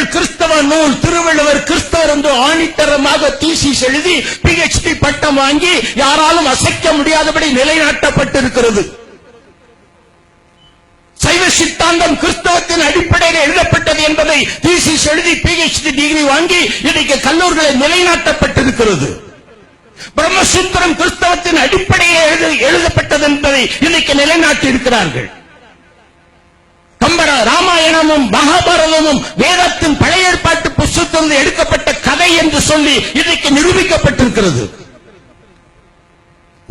தமிழ் கிறிஸ்தவ நூல் திருவள்ளுவர் கிறிஸ்தவர் என்று ஆணித்தரமாக தீசிஸ் எழுதி பிஹெச்டி பட்டம் வாங்கி யாராலும் அசைக்க முடியாதபடி நிலைநாட்டப்பட்டிருக்கிறது. சைவ சித்தாந்தம் கிறிஸ்தவத்தின் அடிப்படையில் எழுதப்பட்டது என்பதை தீசிஸ் எழுதி பிஹெச்டி டிகிரி வாங்கி இன்றைக்கு கல்லூரிகளில் நிலைநாட்டப்பட்டிருக்கிறது. பிரம்மசூத்திரம் கிறிஸ்தவத்தின் அடிப்படையில் எழுதப்பட்டது என்பதை இன்னைக்கு நிலைநாட்டி இருக்கிறார்கள் கம்பர ராமாயணமும் மகாபாரதமும் வேதத்தின் பழைய ஏற்பாட்டு புஸ்தகத்திலிருந்து எடுக்கப்பட்ட கதை என்று சொல்லி இன்றைக்கு நிரூபிக்கப்பட்டிருக்கிறது.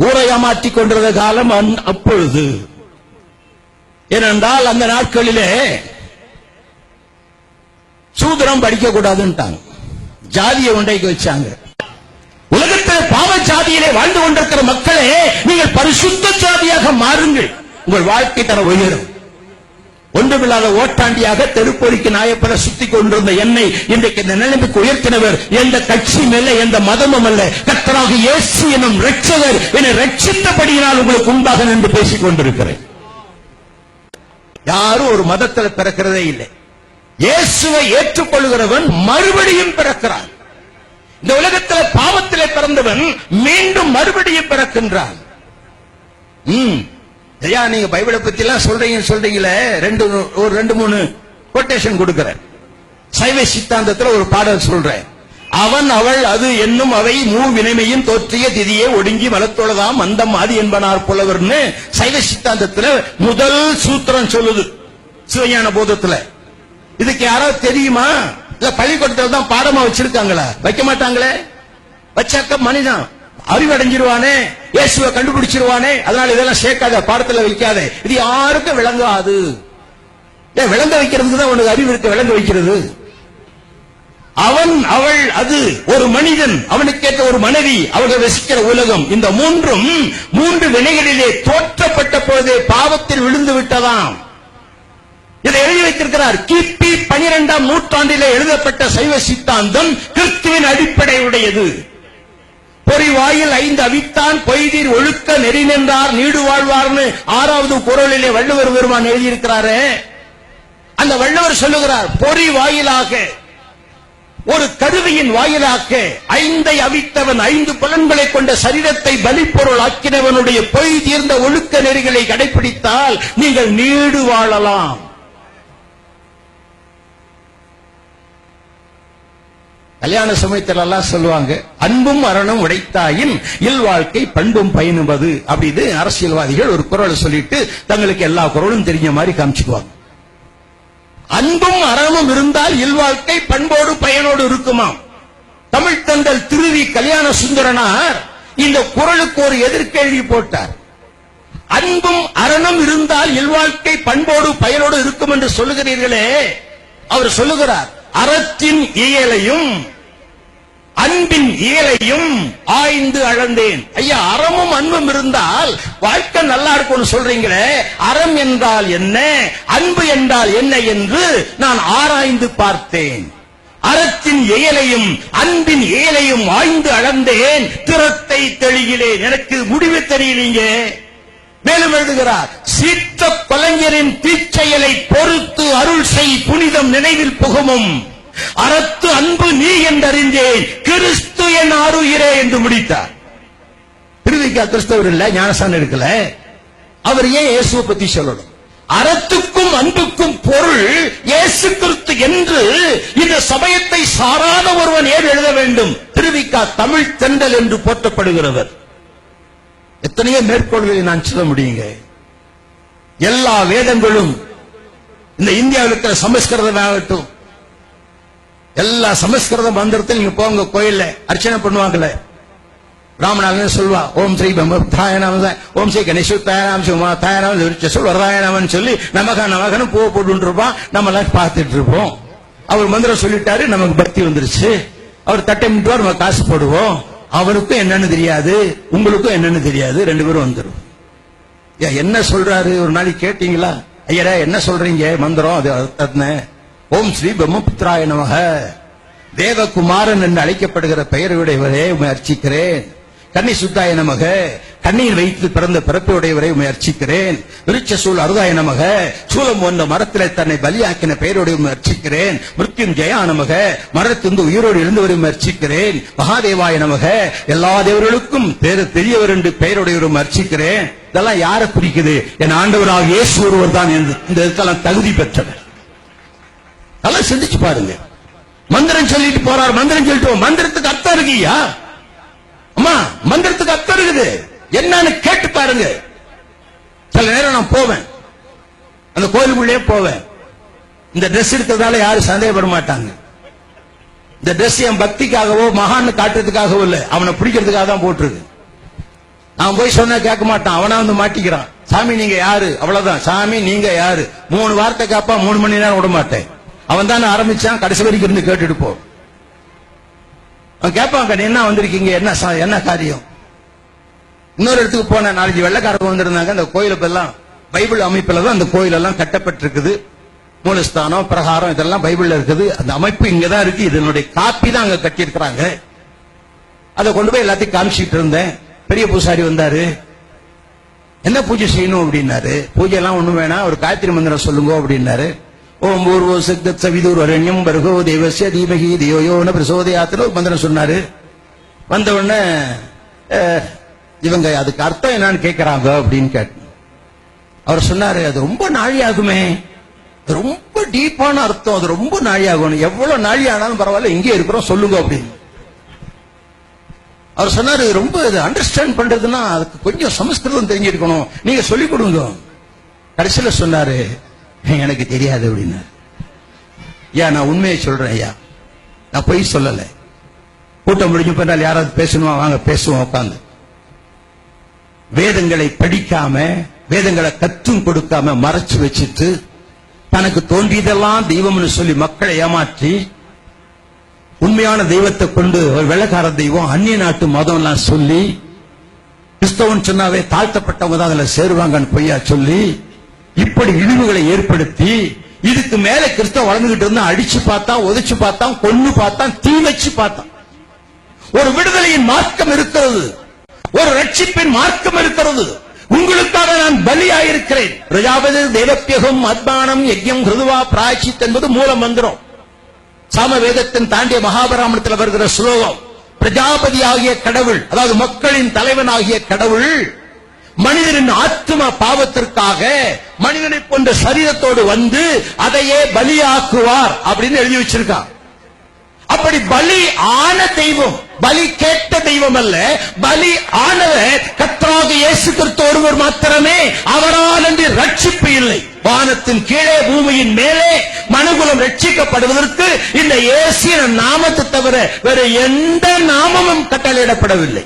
ஊரை ஏமாற்றிக் கொண்டிருந்த காலம் அப்பொழுது. ஏனென்றால் அந்த நாட்களிலே சூத்திரம் படிக்க கூடாதுன்ட்டாங்க ஜாதியை உண்டைக்கு வச்சாங்க. உலகத்தில் பாவ ஜாதியிலே வாழ்ந்து கொண்டிருக்கிற மக்களே நீங்கள் பரிசுத்த ஜாதியாக மாறுங்கள். உங்கள் வாழ்க்கை தர உயரும். ஒன்றுமில்லாத ஓட்டாண்டியாக தெருப்பொறிக்கு நாயப்பட சுத்தி கொண்டிருந்த என்னை இன்றைக்கு இந்த நிலைமைக்கு உயர்த்தினவர். எந்த கட்சியும் அல்ல எந்த மதமும் அல்ல கத்தராக இயேசு எனும் ரட்சகர் என்னை ரட்சித்தபடியினால் உங்களுக்கு உண்டாக என்று பேசிக் கொண்டிருக்கிறேன். யாரும் ஒரு மதத்தில் பிறக்கிறதே இல்லை. இயேசுவை ஏற்றுக்கொள்கிறவன் மறுபடியும் பிறக்கிறான். இந்த உலகத்தில் பாவத்திலே பிறந்தவன் மீண்டும் மறுபடியும் பிறக்கின்றான். ம் நீங்க பைபிளை பத்தி எல்லாம் சொல்றீங்க சொல்றீங்களே ரெண்டு ஒரு ரெண்டு மூணு கொட்டேஷன் கொடுக்கிறேன். சைவ சித்தாந்தத்துல ஒரு பாடல் சொல்றேன். அவன் அவள் அது என்னும் அவை மூ வினைமையும் தோற்றிய திதியே ஒடுங்கி வளத்தொழதாம் மந்தம் மாதிரி என்பனார் புலவர்னு சைவ சித்தாந்தத்துல முதல் சூத்திரம் சொல்லுது சிவஞான போதத்துல. இதுக்கு யாராவது தெரியுமா? இல்ல பள்ளிக்கூடத்துல தான் பாடமா வச்சிருக்காங்களா? வைக்க மாட்டாங்களே? வச்சாக்க மனிதன் அறிவடைஞ்சிருவானே? இயேசுவை கண்டுபிடிச்சிருவானே. அதனால இதெல்லாம் சேர்க்காத பாடத்துல வைக்காத இது யாருக்கும் விளங்காது. ஏன் விளங்க வைக்கிறதுக்கு தான் உனக்கு அறிவு இருக்க விளங்க வைக்கிறது. அவன் அவள் அது ஒரு மனிதன் அவனுக்கேற்ற ஒரு மனைவி அவர்கள் ரசிக்கிற உலகம். இந்த மூன்றும் மூன்று வினைகளிலே தோற்றப்பட்ட பொழுதே பாவத்தில் விழுந்து விட்டதாம். இதை எழுதி வைத்திருக்கிறார். கிபி பனிரெண்டாம் நூற்றாண்டிலே எழுதப்பட்ட சைவ சித்தாந்தம் கிறிஸ்துவின் அடிப்படையுடையது. பொறி வாயில் ஐந்து அவித்தான் பொய்தீர் ஒழுக்க நெறி நின்றார் நீடு வாழ்வார்னு ஆறாவது குரலிலே வள்ளுவர் பெருமான் எழுதியிருக்கிறாரே. அந்த வள்ளுவர் சொல்லுகிறார் பொறி வாயிலாக ஒரு கருவியின் வாயிலாக ஐந்தை அவித்தவன் ஐந்து பலன்களை கொண்ட சரீரத்தை பலிப்பொருள் ஆக்கினவனுடைய பொய் தீர்ந்த ஒழுக்க நெறிகளை கடைபிடித்தால் நீங்கள் நீடு வாழலாம். கல்யாண சமயத்தில் எல்லாம் சொல்லுவாங்க அன்பும் மரணம் உடைத்தாயின் இல் வாழ்க்கை பண்பும் பயனுவது அப்படின்னு அரசியல்வாதிகள் ஒரு குரலை சொல்லிட்டு தங்களுக்கு எல்லா குரலும் தெரிஞ்ச மாதிரி காமிச்சுக்குவாங்க. அன்பும் மரணமும் இருந்தால் இல்வாழ்க்கை பண்போடு பயனோடு இருக்குமாம் தமிழ் தந்தல் திருவி கல்யாண சுந்தரனார் இந்த குரலுக்கு ஒரு எதிர்கேள்வி போட்டார். அன்பும் அரணம் இருந்தால் இல்வாழ்க்கை பண்போடு பயனோடு இருக்கும் என்று சொல்லுகிறீர்களே அவர் சொல்லுகிறார். அறத்தின் இயலையும் அன்பின் இயலையும் ஆய்ந்து அளந்தேன். ஐயா அறமும் அன்பும் இருந்தால் வாழ்க்கை நல்லா இருக்கும்னு சொல்றீங்களே. அறம் என்றால் என்ன? அன்பு என்றால் என்ன என்று நான் ஆராய்ந்து பார்த்தேன். அறத்தின் இயலையும் அன்பின் இயலையும் ஆய்ந்து அளந்தேன். திறத்தை தெளிகிறேன் எனக்கு முடிவு தெரியலீங்க. மேலும் எழுதுகிறார் சீத்த கலைஞரின் தீச்செயலை பொறுத்து அருள் செய் புனிதம் நினைவில் புகுமும். அறத்து அன்பு நீ என்றறிந்தேன் கிறிஸ்து என் ஆறுகிறே என்று முடித்தார். திருவிக்கா கிறிஸ்தவர் இல்ல ஞானசான் எடுக்கல. அவர் ஏன் இயேசுவை பத்தி சொல்லணும்? அறத்துக்கும் அன்புக்கும் பொருள் இயேசு கிறிஸ்து என்று இந்த சமயத்தை சாராத ஒருவன் ஏன் எழுத வேண்டும்? திருவிக்கா தமிழ் தெண்டல் என்று போற்றப்படுகிறவர். எத்தனையோ மேற்கோள்களை நான் சொல்ல முடியுங்க. எல்லா வேதங்களும் இந்த இந்தியாவில் இருக்கிற சமஸ்கிருதம் ஆகட்டும் எல்லா சமஸ்கிருத மந்திரத்தில் நீங்க போங்க கோயில்ல அர்ச்சனை பண்ணுவாங்கல்ல. ராமநாதன் சொல்வா ஓம் ஸ்ரீ பிரம்மத்தாயனாம ஓம் ஸ்ரீ கணேசுத்தாயனாம் சிவமா தாயனாம் சொல் வரதாயனாமன் சொல்லி நமக நமகன்னு பூ போட்டு இருப்பான் நம்ம எல்லாம் பார்த்துட்டு இருப்போம். அவர் மந்திரம் சொல்லிட்டாரு நமக்கு பக்தி வந்துருச்சு. அவர் தட்டை மிட்டுவார் நம்ம காசு போடுவோம். அவருக்கும் என்னன்னு தெரியாது உங்களுக்கும் என்னன்னு தெரியாது ரெண்டு பேரும் வந்துடும் ஏன் என்ன சொல்றாரு? ஒரு நாளைக்கு கேட்டீங்களா? ஐயரா என்ன சொல்றீங்க? மந்திரம் அது அதுன ஓம் ஸ்ரீ பிரம்மபுத்திராய நமக. தேவகுமாரன் என்று அழைக்கப்படுகிற பெயருடையவரே உம்மை அர்ச்சிக்கிறேன். கண்ணி சுத்தாய நமக. கண்ணீர் வைத்து பிறந்த பிறப்பையுடையவரை உம்மை அர்ச்சிக்கிறேன். விருட்ச சூழ் அருதாய நமக. சூலம் வந்த மரத்திலே தன்னை பலியாக்கின பெயரோடு உண்மை அர்ச்சிக்கிறேன். மிருத்யும் ஜெயா நமக. மரத்திருந்து உயிரோடு எழுந்தவரை உண்மை அர்ச்சிக்கிறேன். மகாதேவாய நமக. எல்லா தேவர்களுக்கும் பேரு பெரியவர் என்று பெயருடையவர் உம்மை அர்ச்சிக்கிறேன். இதெல்லாம் யாரை குறிக்குது என் ஆண்டவராக இயேசு ஒருவர் தான் இந்த இந்த தகுதி பெற்றவர். நல்லா சிந்திச்சு பாருங்க. மந்திரம் சொல்லிட்டு போறார். மந்திரம் சொல்லிட்டு மந்திரத்துக்கு அர்த்தம் இருக்கியா? அம்மா மந்திரத்துக்கு அர்த்தம் இருக்குது. என்னன்னு கேட்டு பாருங்க. சில நேரம் நான் போவேன். அந்த கோயிலுக்குள்ளே போவேன். இந்த ட்ரெஸ் இருக்கிறதால யாரும் சந்தேகப்பட மாட்டாங்க. இந்த ட்ரெஸ் என் பக்திக்காகவோ மகான்னு காட்டுறதுக்காகவோ இல்ல. அவனை பிடிக்கிறதுக்காக தான் போட்டிருக்கு. நான் போய் சொன்னா கேட்க மாட்டான். அவனா வந்து மாட்டிக்கிறான். சாமி நீங்க யாரு? அவ்வளவுதான். சாமி நீங்க யாரு? மூணு வார்த்தை காப்பா மூணு மணி நேரம் விட மாட்டேன். அவன் தானே ஆரம்பிச்சான். கடைசி வரைக்கும் இருந்து கேட்டுட்டு போ. கேட்பாங்க "நீ என்ன வந்திருக்கீங்க? என்ன சா- என்ன காரியம்? இன்னொரு இடத்துக்கு போன நாலஞ்சு வெள்ளைக்காரங்க வந்திருந்தாங்க. அந்த கோயிலுக்கெல்லாம் பைபிள் அமைப்புல தான் அந்த கோயில் எல்லாம் கட்டப்பட்டிருக்குது. மூலஸ்தானம் பிரகாரம் இதெல்லாம் பைபிள்ல இருக்குது. அந்த அமைப்பு இங்கதான் இருக்கு. இதனுடைய காப்பி தான் அங்க கட்டியிருக்கிறாங்க. அதை கொண்டு போய் எல்லாத்தையும் காமிச்சிட்டு இருந்தேன். பெரிய பூசாரி வந்தாரு. என்ன பூஜை செய்யணும்? அப்படின்னாரு. பூஜை எல்லாம் ஒண்ணும் வேணாம். ஒரு காயத்ரி மந்திரம் சொல்லுங்க அப்படின்னாரு. ஓம் பூர்வோ சித்தத் சவிதூர் அரண்யம் பர்கோ தேவசிய தீபகி தியோயோன பிரசோதயாத்துல ஒரு மந்திரம் சொன்னாரு. வந்த உடனே இவங்க அதுக்கு அர்த்தம் என்னன்னு கேட்கறாங்க அப்படின்னு கேட்டு அவர் சொன்னாரு அது ரொம்ப நாழி ஆகுமே ரொம்ப டீப்பான அர்த்தம். அது ரொம்ப நாழி ஆகும் எவ்வளவு நாழி ஆனாலும் பரவாயில்ல இங்கே இருக்கிறோம் சொல்லுங்க அப்படின்னு. அவர் சொன்னாரு ரொம்ப இது அண்டர்ஸ்டாண்ட் பண்றதுன்னா அதுக்கு கொஞ்சம் சமஸ்கிருதம் தெரிஞ்சிருக்கணும். நீங்க சொல்லிக் கொடுங்க. கடைசியில சொன்னாரு எனக்கு தெரியாது அப்படின்னாரு ஏன் நான் உண்மையை சொல்றேன் ஐயா. நான் பொய் சொல்லல. கூட்டம் முடிஞ்சு போனால் யாராவது பேசணுமா? வாங்க பேசுவோம் உட்காந்து வேதங்களை படிக்காம வேதங்களை கத்தும் கொடுக்காம மறைச்சு வச்சுட்டு தனக்கு தோன்றியதெல்லாம் தெய்வம்னு சொல்லி மக்களை ஏமாற்றி உண்மையான தெய்வத்தை கொண்டு ஒரு வெள்ளக்கார தெய்வம் அந்நிய நாட்டு மதம் எல்லாம் சொல்லி கிறிஸ்தவன் சொன்னாவே தாழ்த்தப்பட்டவங்க தான் அதுல சேருவாங்கன்னு பொய்யா சொல்லி இப்படி இழிவுகளை ஏற்படுத்தி இதுக்கு மேல கிறிஸ்தவ வளர்ந்துகிட்டு இருந்தா அடிச்சு பார்த்தான் உதைச்சு பார்த்தான் கொன்னு பார்த்தான் தீ வச்சு பார்த்தான். ஒரு விடுதலையின் மார்க்கம் இருக்கிறது. ஒரு ரட்சிப்பின் மார்க்கம் இருக்கிறது. உங்களுக்காக நான் பலியாயிருக்கிறேன். பிரஜாபதி தேவப்பியகம் அத்மானம் யஜ்யம் ஹிருதுவா பிராய்ச்சித் என்பது மூல மந்திரம். சாமவேதத்தின் தாண்டிய மகாபராமணத்தில் வருகிற ஸ்லோகம் பிரஜாபதி ஆகிய கடவுள் அதாவது மக்களின் தலைவன் ஆகிய கடவுள் மனிதனின் ஆத்ம பாவத்திற்காக மனிதனை போன்ற சரீரத்தோடு வந்து அதையே பலியாக்குவார் அப்படின்னு எழுதி வச்சிருக்கான். அப்படி பலி ஆன தெய்வம் பலி கேட்ட தெய்வம் அல்ல பலி ஆனவர் கர்த்தராக இயேசு கிறிஸ்து ஒருவர் மாத்திரமே அவரால் என்று ரட்சிப்பு இல்லை. வானத்தின் கீழே பூமியின் மேலே மனுகுலம் ரட்சிக்கப்படுவதற்கு இந்த இயேசு நாமத்தை தவிர வேற எந்த நாமமும் கட்டளையிடப்படவில்லை.